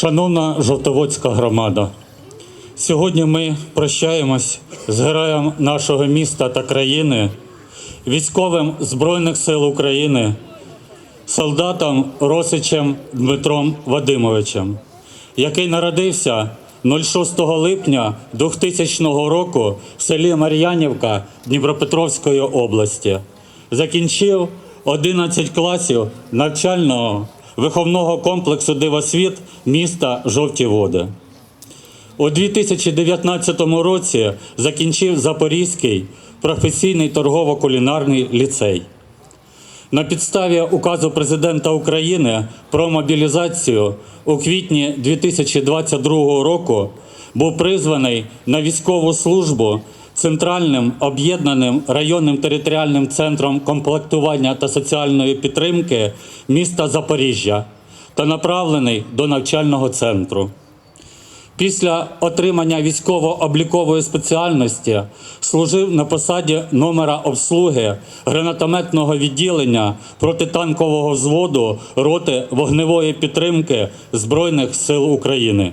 Шановна Жовтоводська громада, сьогодні ми прощаємось з героєм нашого міста та країни, військовим Збройних сил України, солдатом Росичем Дмитром Вадимовичем, який народився 06 липня 2000 року в селі Мар'янівка Дніпропетровської області. Закінчив 11 класів навчального виховного комплексу Дивосвіт міста Жовті Води. У 2019 році закінчив Запорізький професійний торгово-кулінарний ліцей. На підставі указу президента України про мобілізацію у квітні 2022 року був призваний на військову службу Центральним об'єднаним районним територіальним центром комплектування та соціальної підтримки міста Запоріжжя та направлений до навчального центру. Після отримання військово-облікової спеціальності служив на посаді номера обслуги гранатометного відділення протитанкового взводу роти вогневої підтримки Збройних сил України.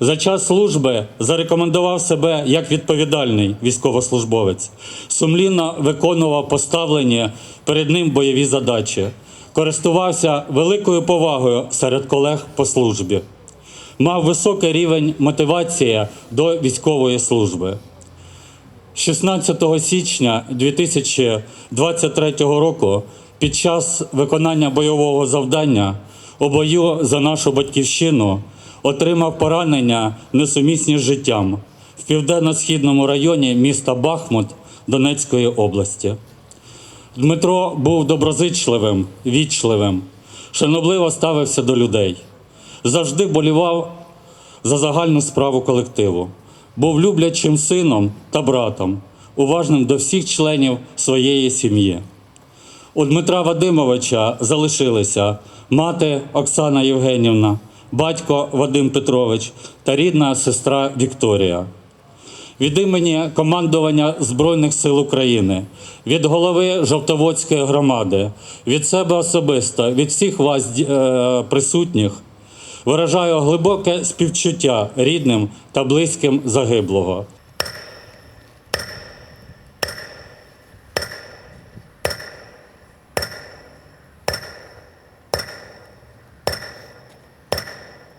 За час служби зарекомендував себе як відповідальний військовослужбовець, сумлінно виконував поставлені перед ним бойові задачі, користувався великою повагою серед колег по службі. Мав високий рівень мотивації до військової служби. 16 січня 2023 року під час виконання бойового завдання у бою за нашу батьківщину отримав поранення несумісні з життям в південно-східному районі міста Бахмут Донецької області. Дмитро був доброзичливим, вічливим, шанобливо ставився до людей, завжди болівав за загальну справу колективу, був люблячим сином та братом, уважним до всіх членів своєї сім'ї. У Дмитра Вадимовича залишилися мати Оксана Євгенівна, батько Вадим Петрович та рідна сестра Вікторія. Від імені командування Збройних сил України, від голови Жовтоводської громади, від себе особисто, від всіх вас е, присутніх, виражаю глибоке співчуття рідним та близьким загиблого.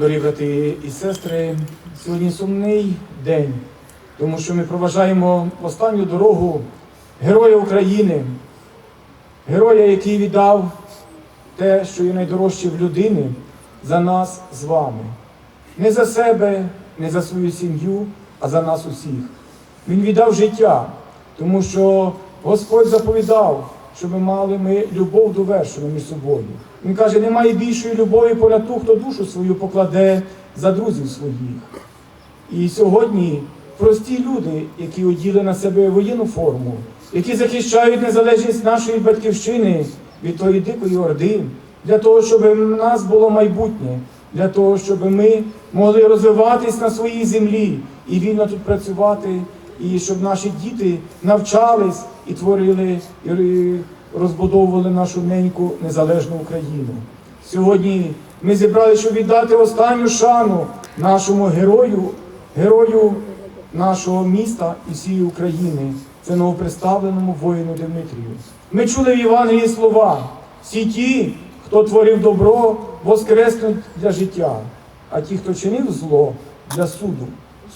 Дорогі брати і сестри, сьогодні сумний день, тому що ми проважаємо останню дорогу Героя України, героя, який віддав те, що є найдорожче в людини, за нас з вами. Не за себе, не за свою сім'ю, а за нас усіх. Він віддав життя, тому що Господь заповідав, щоб мали ми любов довершену між собою. Він каже, немає більшої любові поля ту, хто душу свою покладе за друзів своїх. І сьогодні прості люди, які оділи на себе воєнну форму, які захищають незалежність нашої батьківщини від тої дикої орди, для того, щоб в нас було майбутнє, для того, щоб ми могли розвиватись на своїй землі і вільно тут працювати, і щоб наші діти навчались і творили і розбудовували нашу неньку незалежну Україну. Сьогодні ми зібрали, щоб віддати останню шану нашому герою, герою нашого міста і всієї України, це новоприставленому воїну Дмитрію. Ми чули в Євангелії слова: всі ті, хто творив добро, воскреснуть для життя, а ті, хто чинив зло для суду,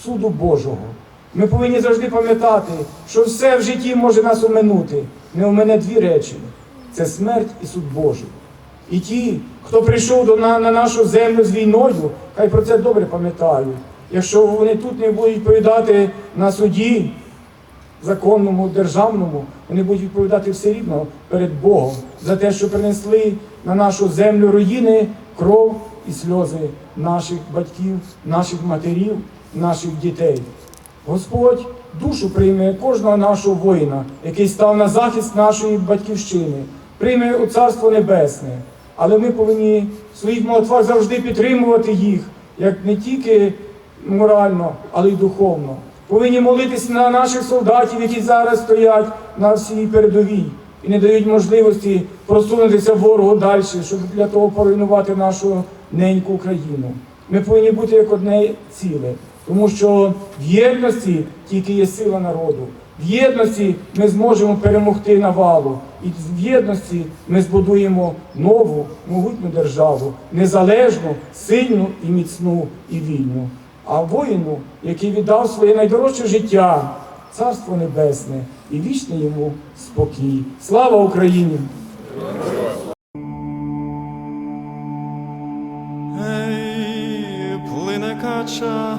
суду Божого. Ми повинні завжди пам'ятати, що все в житті може нас оминути. Не омине дві речі: це смерть і суд Божий. І ті, хто прийшов до на, на нашу землю з війною, хай про це добре пам'ятають. Якщо вони тут не будуть відповідати на суді, законному, державному, вони будуть відповідати все рівно перед Богом за те, що принесли на нашу землю руїни, кров і сльози наших батьків, наших матерів, наших дітей. Господь душу прийме кожного нашого воїна, який став на захист нашої батьківщини, прийме у Царство Небесне. Але ми повинні в своїх молитвах завжди підтримувати їх, як не тільки морально, але й духовно. Повинні молитись на наших солдатів, які зараз стоять на всій передовій і не дають можливості просунутися ворогу далі, щоб для того поруйнувати нашу неньку Україну. Ми повинні бути як одне ціле, тому що в єдності тільки є сила народу. В єдності ми зможемо перемогти навалу. І в єдності ми збудуємо нову могутню державу, незалежну, сильну і міцну і вільну. А воїну, який віддав своє найдорожче життя, царство небесне і вічний йому спокій. Слава Україні! Ей, плине кача